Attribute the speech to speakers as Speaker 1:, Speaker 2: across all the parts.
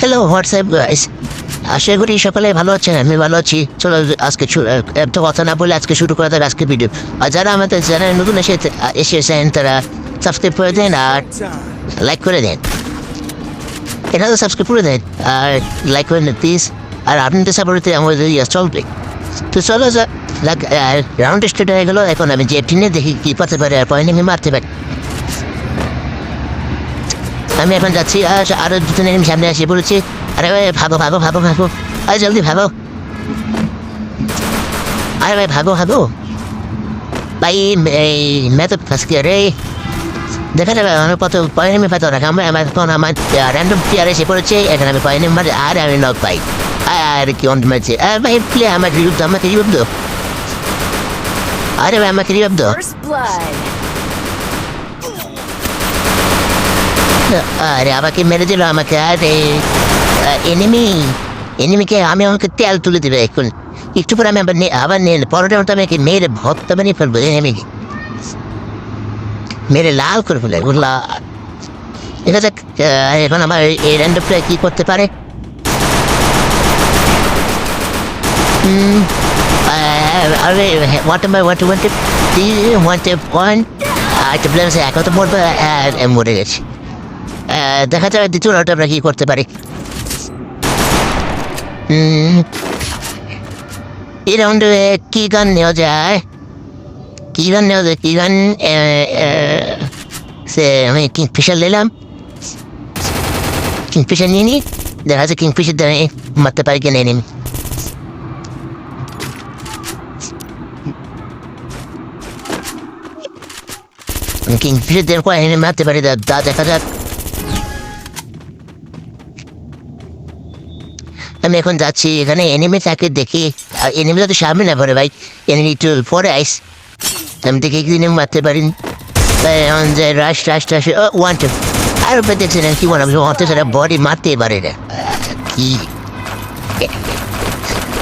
Speaker 1: Hello WhatsApp guys আশা করি সকালে ভালো আছেন, আমি ভালো আছি। চলো আজকে এত কথা না বলে আজকে শুরু করা যাক আজকে ভিডিও আর যারা আমাদের যারা নতুন এসে এসেছেন তারা সাবস্ক্রাইব করে দেন আর লাইক করে দেন। এটা তো সাবস্ক্রাইব করে দেন, আর লাইক করে দেন প্লিজ আর আপনাদের সাপোর্টে আমাদের ইয়ে চলবে। তো চলো যা রাউন্ড স্টার্ট হয়ে গেলো। এখন আমি যে টিনে দেখি কি পাতে পারে, আর পয়েন্ট আমি মারতে পারি। আমি এখন যাচ্ছি আর আরো দুটো নিয়ে সামনে আসি বলেছি আরে ভাই ভাগো ভাগো ভাগো ভাগো আরে জলদি ভাগো আরে ভাই ভাগো ভাগো ভাই এই मैं तो फंस गया रे দেখা যাবে আমার কত পয়েন্ট আমি পাতো না আমার আমার তখন আমার র্যান্ডম প্লেয়ার এসে পড়েছে এখানে আমি পয়েন্ট মারি আর আমি নক পাই আর কি অন্ত মারছে আর ভাই প্লেয়ার আমাকে রিভ দো আমাকে রিভ দো আরে ভাই আমাকে রিভ দো আরে আমাকে মেরে দিল আমাকে আরে এনিমি এনিমিকে আমি আমাকে তেল তুলে দেবে এখন একটু পরে আমি আবার আবার নিয়ে পরোটা মতো আমাকে মেরে ভক্ত বানিয়ে ফেলব এনিমিকে মেরে লাল করে ফেলে উল্লা দেখা যাক আহ, এখন আমার এই র্যান্ডম কি করতে পারে আরে what um what what what one একটা প্লেয়ার আছে এখন তো মরবে মরে গেছে দেখা যাবে দ্বিতীয় রাউন্ডে আমরা কি করতে পারি। এই রাউন্ডে কি গান নেওয়া যায়? কি গান নেওয়া যায়? কি গান সে আমি কিংফিশার নিলাম। কিংফিশার নিয়ে নিই দেখা যাচ্ছে কিংফিশার দ্বারা মারতে পারি কিনা এনিমি কিংফিশার দিয়ে এনিমি মারতে পারি তা দেখা যাক। আমি এখন যাচ্ছি, এখানে এনিমি থাকে দেখি। এনিমি তো সামনে না পড়ে ভাই এনিমি একটু পরে আইস। আমি দেখি কি মারতে পারি। তাই এখন যে রাশ রাশ রাশ ওয়ান টু আর দেখছি না কি বললাম অত সেটা বডি মারতে পারে না। কি?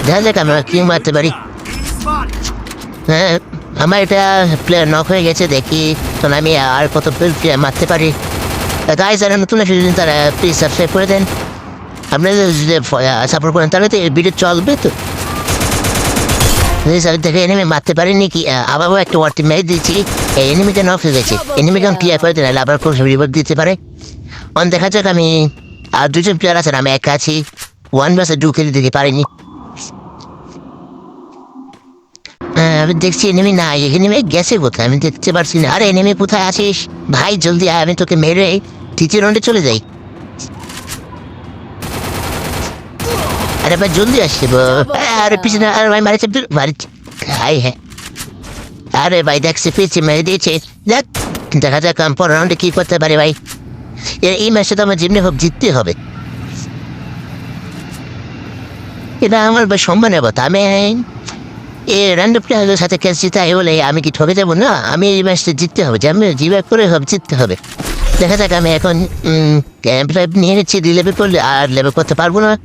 Speaker 1: দেখা যাক আমরা কি মারতে পারি। হ্যাঁ আমার এটা প্লেয়ার নক হয়ে গেছে, দেখি। তখন আমি আর কত প্লেয়ার মারতে পারি। গাইজ যারা নতুন এসেছেন তারা প্লিজ সাবস্ক্রাইব করে দেন। আপনাদের যদি সাপোর্ট করেন তাহলে তো এই ভিডিও চলবে তো। সাইড থেকে এনিমি মারতে পারিনি কি আবারও একটা ওয়ার্টি ম্যাচ দিচ্ছি এই এনিমিটা নক হয়ে গেছে। এনিমিকে ক্লিয়ার করে দিন আবার কোন রিভার দিতে পারে। অন, দেখা যাক আমি, আর দুজন প্লেয়ার আছেন আমি একা আছি। ওয়ান বাসে ঢুকে দিতে পারিনি। আমি দেখছি এনিমি না এনিমি গেছে কোথায়? আমি দেখতে পারছি না। আরে এনিমি কোথায় আছিস? ভাই, জলদি আয়, আমি তোকে মেরে তৃতীয় রাউন্ডে চলে যাই। আরে ভাই জলদি আসছে আরে পিছনে আরে ভাই মারেছে মারেছে। হাই হ্যাঁ আরে ভাই দেখছি পিছিয়ে মেরে দিয়েছে। দেখ দেখা যাক আমি পর রাউন্ডে কী করতে পারে ভাই। এই ম্যাচটা তো আমার যেমনি হোক জিততে হবে। এটা আমার ভাই সম্মানের কথা আমি এ র্যান্ডম প্লেয়ারদের সাথে খেলছি তাই বলে আমি কি ঠকে যাব? না আমি এই ম্যাচটা জিততে হবে যে আমি জিভাগ করে হবে জিততে হবে। দেখা যাক আমি এখন এমপি ফাইভ নিয়ে নিচ্ছি দি লেভেল করলে আর লেভেল করতে পারব না।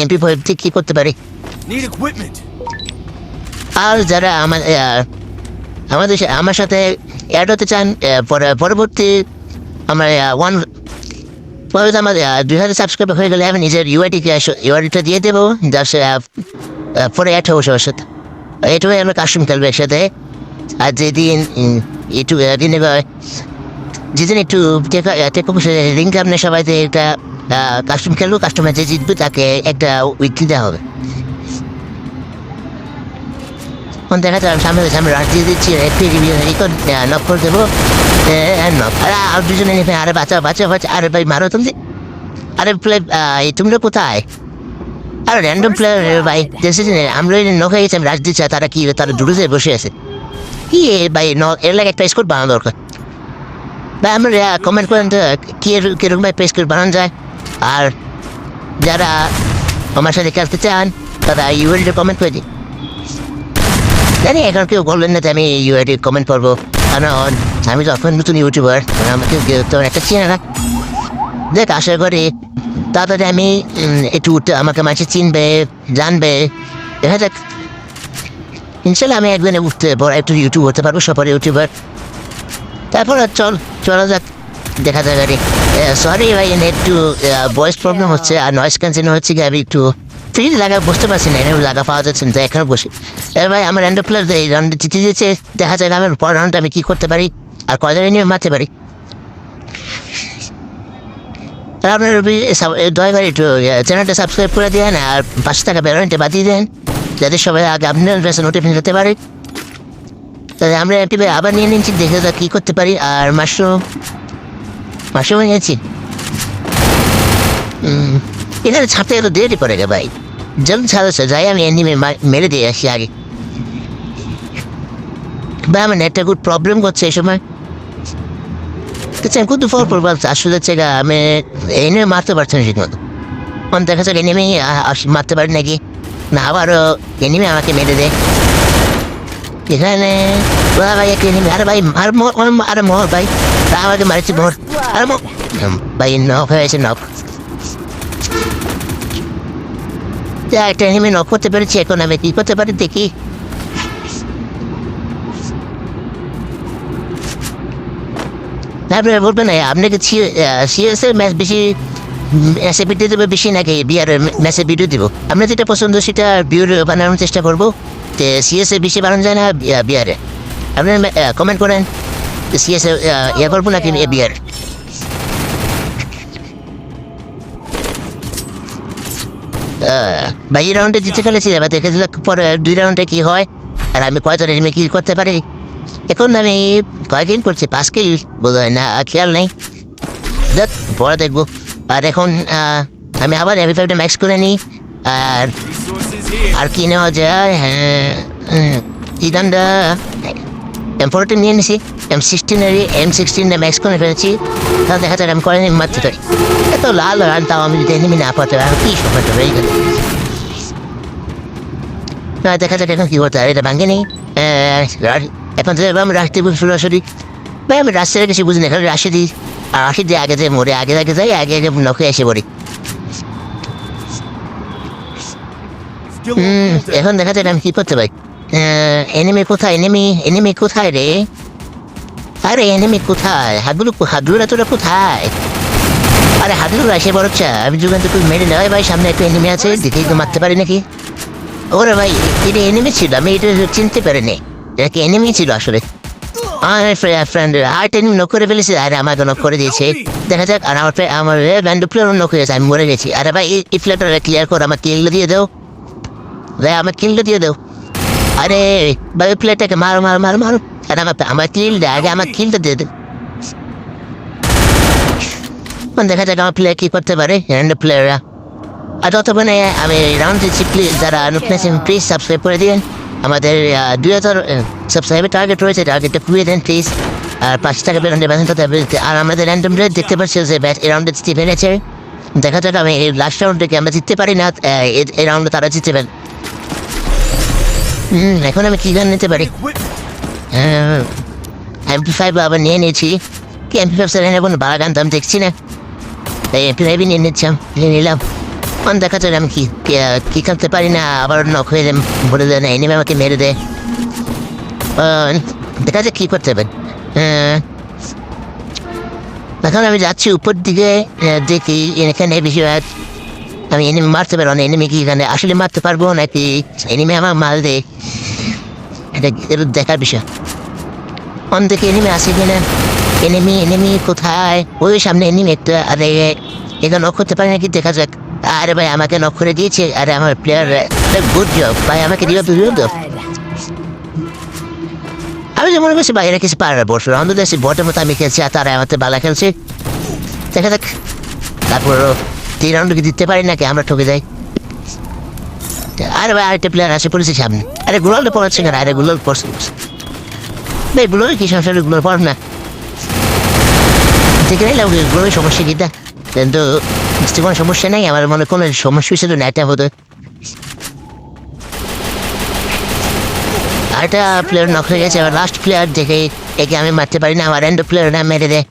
Speaker 1: এমপি ফাইভ থেকে কী করতে পারি? আর যারা আমার আমাদের আমার সাথে অ্যাড হতে চান পরে- পরবর্তী আমার ওয়ান পরে আমার দুই হাজার সাবস্ক্রাইব হয়ে গেলে আমি নিজের ইউআইটিকে ইউআইটিটা দিয়ে দেবো যার পরে অ্যাড হব সবার সাথে। এটুকুই আমরা কাস্টম খেলব একসাথে। আর যেদিন একটু দিন যেদিন একটু লিঙ্ক সবাই যে একটা কাস্টম খেলব কাস্টমার যে জিতবে তাকে একটা উইকলি দেওয়া হবে। কোন দেখা যায় সামনে সামনে রাত দিয়ে দিচ্ছি রেকর্ড নক করে দেবো। নক আরে আর দুজনে নেবে আরে বাঁচা বাঁচা বাঁচা আরে ভাই মারো তুমি। আরে প্লে তোমরা কোথায়? আরে র্যান্ডম প্লেয়ার ভাই দেখছি আমরা নক হয়ে গেছি আমি রাজ দিচ্ছি তারা কি তারা দূরে বসে আছে। কি ভাই ন এর লাগে একটা স্কোর বানানো দরকার। আমরা কমেন্ট করেন তো কি এর- কীরকম ভাই পেস করে বানানো যায় আর যারা আমার সাথে খেলতে চান তারা ইউএলডি কমেন্ট করে দিন জানি এখন কেউ বলবেন না যে আমি ইউআইডি কমেন্ট করব কারণ আমি তো এখন নতুন ইউটিউবার আমাকে তো একটা চেনে না দেখ আশা করি তাড়াতাড়ি আমি একটু উঠতে- আমাকে মাঝে চিনবে জানবে দেখা যাক ইনশাল্লাহ আমি একদিনে উঠতে বড় একটু ইউটিউব হতে পারব সবার ইউটিউবার তারপর চল চলা যাক, দেখা যাক রে সরি ভাই একটু ভয়েস প্রবলেম হচ্ছে, আর নয়েস ক্যান্সেল হচ্ছে কি, আমি একটু ফ্রিজ লাগা, বুঝতে পারছি না এখানে লাগা পাওয়া যাচ্ছে না এখানে বসি। এবার ভাই, আমার র্যান্ডো প্লেয়ার এই রাউন্ডে জিতে দিয়েছে, দেখা যাবে আমার পর রাউন্ডে আমি কী করতে পারি, আর কয়জন নিয়ে মারতে পারি। আর আপনার দয়া করে একটু চ্যানেলটা সাবস্ক্রাইব করে দেন, আর পাঁচশো টাকা বেরোনটা বাদিয়ে দেন, যাতে সবাই আগে আপনার নোটিফিকেশন হতে পারে। তাহলে আমরা ভাই আবার নিয়ে নিচ্ছি দেখে যা কী করতে পারি। আর মাশরুম মাশরুম হয়ে নিয়েছি এখানে ছাড়তে গেলে দেরি পড়ে গে ভাই। জলদি ছাড়াচ্ছে যাই আমি এনিমে মেরে দিয়ে আসি আগে। ভাই, আমার নেটটা খুব প্রবলেম করছে এই সময়। আমি কিন্তু ফল পড়ব আসলে হচ্ছে আমি এনে মারতে পারছি না ঠিক মতো দেখা যাক এনিমে মারতে পারি নাকি? না, আবারও এনিমে আমাকে মেরে দেয়। এখানে ওরা ভাই একটা এনিমে আরে ভাই, আর মোর আরে মোর ভাই। আমাকে মারছে মোর। আরে মোর ভাই নক হয়েছে নক একটা এনিমে নক করতে পেরেছি, এখন আমি কি করতে পারি দেখি। তারপরে বলবেন আপনি কি সিএসের ম্যাচ বেশি ম্যাচে ভিডিও দেবো বেশি নাকি বিয়ার ম্যাচে ভিডিও দেবো? আপনার যেটা পছন্দ, সেটা বিউর বানানোর চেষ্টা করব। যে সিএসএ বেশি বানানো যায় না বিয়ারে? আপনি কমেন্ট করেন। সিএসএ ইয়ে করব নাকি বিয়ার? বা রাউন্ডে জিতে ফেলেছি, এবার দেখে পরে দুই রাউন্ডে কি হয়, আর আমি কয়জন এনিমি কি করতে পারি? এখন আমি কয়েকদিন করছি? পাঁচ কেজি বোধ হয় না, খেয়াল নেই। দেখ পরে দেখব। আর এখন আমি আবার এভি ফাইভটা ম্যাক্স করে নিই, আর আর কি নেওয়া যায়? হ্যাঁ কি দামটা এম ফোরটিন নিয়ে নিছি এম সিক্সটিনের এম সিক্সটিন ম্যাক্স করে ফেলেছি। তাহলে দেখা যায় আমি করে নিই মারতে পারি। এত লাল রান, তাও আমি যদি এনিমি না পাতে পারি কি সময়টা হয়ে গেল। না, দেখা যাক এখন কি করতে হয়। এটা ভাঙে নেই। এখন তো আমি রাখতে বুঝি সরাসরি ভাই, আমি রাস্তায় কিছু বুঝি না এখানে রাশি দিই আর রাশি দিয়ে আগে যাই মোড়ে আগে আগে যাই, আগে আগে নখে এসে পড়ি। এখন দেখা যাক আমি কি করতে পারি। এনিমি কোথায়? এনিমি এনিমি কোথায় রে? আরে এনিমি কোথায়? হাগুলো হাগুলোরা তোরা কোথায়? আরে হাগুলো এসে বড়চ্ছা আমি যুগান্ত তুই মেরে ভাই সামনে একটা এনিমি আছে দেখেই তো মারতে পারি নাকি? ওরে ভাই এটা এনিমি ছিল আমি এটা চিনতে পারিনি। এটা কি এনিমি ছিল আসলে? আমার ফ্রেন্ড নক করে ফেলেছে। আর আমাকে নক করে দিয়েছে। দেখা যাক আর আমার আমার ব্যান্ড প্লেয়ার নক হয়েছে আমি মরে গেছি। আরে ভাই এই- ফ্ল্যাটটা ক্লিয়ার কর আমার কিলটা দিয়ে দাও। ভাই আমার কিলটা দিয়ে দাও আরে ওই প্লেয়ারটাকে মারো মারো মারো মারো। আর, আমার আমার কিলটা আগে আমার কিলটা দিয়ে দাও দেখা যাক আমার প্লেয়ার কি করতে পারে র্যান্ড প্লেয়াররা আর ততক্ষণে আমি রাউন্ড দিচ্ছি প্লিজ যারা আছেন প্লিজ সাবস্ক্রাইব করে দিন আমাদের দুই হাজার সাবস্ক্রাইবের টার্গেট রয়েছে টার্গেটটা পুড়িয়ে দেন প্লিজ আর পাঁচ টাকা বেরোন্ডে ব্যালেন্স হতে হবে। আর আমাদের র্যান্ডম রেট দেখতে পাচ্ছি যে ব্যাট এই রাউন্ডে জিতে পেরেছে দেখা যাক আমি এই লাস্ট রাউন্ডে আমরা জিততে পারি না এই- রাউন্ডে তারা জিততে পারেন হুম এখন আমি কী গান নিতে পারি? এমপি ফাইভ আবার নিয়ে নিয়েছি। কি এমপি ফাইভ স্যার কোনো বাড়া গান তো আমি দেখছি না। তাই এমপি ফাইভই নিয়ে নিচ্ছিলাম নিয়ে নিলাম। অন দেখা যায় আমি কি কি- করতে পারি না আবার নখ হয়ে বলে দেয় না এনিমে আমাকে মেরে আহ, দেখা যায় কী করতে হবে। আহ, এখন আমি যাচ্ছি উপর দিকে দেখি এখানে বেশিরভাগ আমি এনিমি মারতে পারব না এনিমি কি এখানে আসলে মারতে পারব নাকি এনিমি আমার মাল দেয় এটা এটা দেখার বিষয়। অন দেখে এনিমি আসে কিনা? এনিমি এনিমি কোথায়? ওই সামনে এনিমি একটা, আরে এটা নক করতে পারে নাকি? দেখা যাক। আরে ভাই, আমাকে নক করে দিয়েছে। আরে, আমার প্লেয়ার গুড জব ভাই, আমাকে দিও তো আমি যে মনে করছি বাইরে কিছু পারে বসে। অন্তত দেশে বটের মতো আমি খেলছি, আর তারা আমাদের বালা খেলছে। দেখা যাক। তারপর তিন রাউন্ড দিতে পারি নাকি? আমরা ঠকে যাই। আরে ভাই, আরেকটা প্লেয়ার আসে পড়েছে সামনে। আরে গুলালটা পড়াচ্ছে কেন? আরে গুলাল পড়ছে গুলো কি সমস্যা গুলো পড় না। ঠিক আছে গুলোর সমস্যা কিটা কিন্তু কোনো সমস্যা নেই, আমার মনে কোনো সমস্যা ছিল না এটা হতো আরেকটা প্লেয়ার নক হয়ে গেছে, এবার লাস্ট প্লেয়ার দেখে, একে আমি মারতে পারি না, আমার এন্ড প্লেয়ার না মেরে দেয়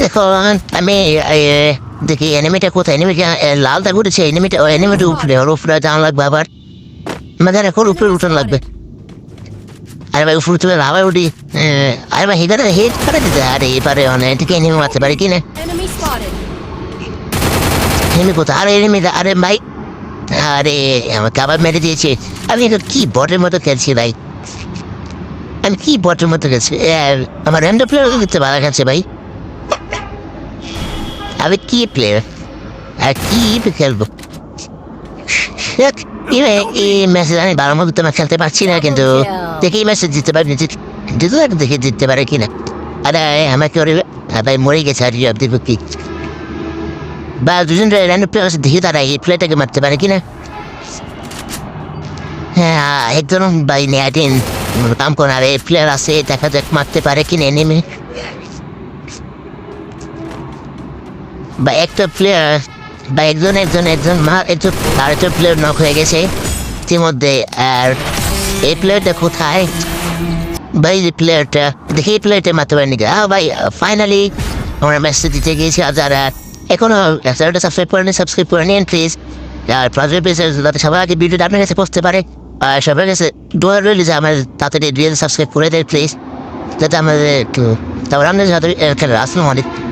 Speaker 1: দেখো, আমি দেখি এনিমিটা কোথায়? এনিমিটা লালটা ঘুরেছে এনিমিটা এনিমিটা উপরে, ওর উপরে লাগবে আবার। আমাদের এখন উপরে উঠানো লাগবে। আরে ভাই উপর তুলে লাভা উঠি। আরে ভাই হেগারে হেড করে দিতে। আরে এবারে অনেক। এদিকে এনিমি মারতে পারি কি না. এনিমি কোথায়? আরে এনিমি আরে ভাই আরে আমাকে আবার মেরে দিয়েছে। আমি এটা কি বটের মতো খেলছি ভাই? আমি কি বটের মতো খেলছি? আমার র্যান্ডো প্লেয়ার কিন্তু ভালো খেলছে ভাই। আমি কি প্লেয়ার আর কি খেলব? দেখ, এই মে- এই ম্যাচে আমি বারো মতো তোমার খেলতে পারছি না কিন্তু দেখি ম্যাচে জিততে পারি পারি দেখে জিততে পারে কিনা। আরে আমাকে ওরে আ, ভাই মরে গেছে আর জব দিব কি বা দুজন প্লেয়ার আছে দেখি তারা এই প্লেটাকে মারতে পারে কিনা। হ্যাঁ একজন ভাই নেয়াটিন কাম করার এই প্লেয়ার আছে দেখা যাক মারতে পারে কিনা নেমে বা একটা প্লেয়ার বা একজন একজন একজন, মা একজন আরেকজন প্লেয়ার নক হয়ে গেছে। ইতিমধ্যে, আর এই প্লেয়ারটা কোথায়? ভাই প্লেয়ারটা দেখি এই প্লেয়ারটা মারতে পারেনি আ ভাই ফাইনালি আমরা ম্যাচটা দিতে গিয়েছি আর যারা এখনও চ্যানেলটা সাবস্ক্রাইব করেনি সাবস্ক্রাইব করে নিন প্লিজ আর প্রজেক্ট পেজের যাতে সবার আগে ভিডিওটা আপনার কাছে পৌঁছতে পারে। আর সবার কাছে দোয়া রইল যে আমার তাড়াতাড়ি রিয়েল সাবস্ক্রাইব করে দেয় প্লিজ যাতে আমাদের একটু, তারপর যাতে আসসালামু আলাইকুম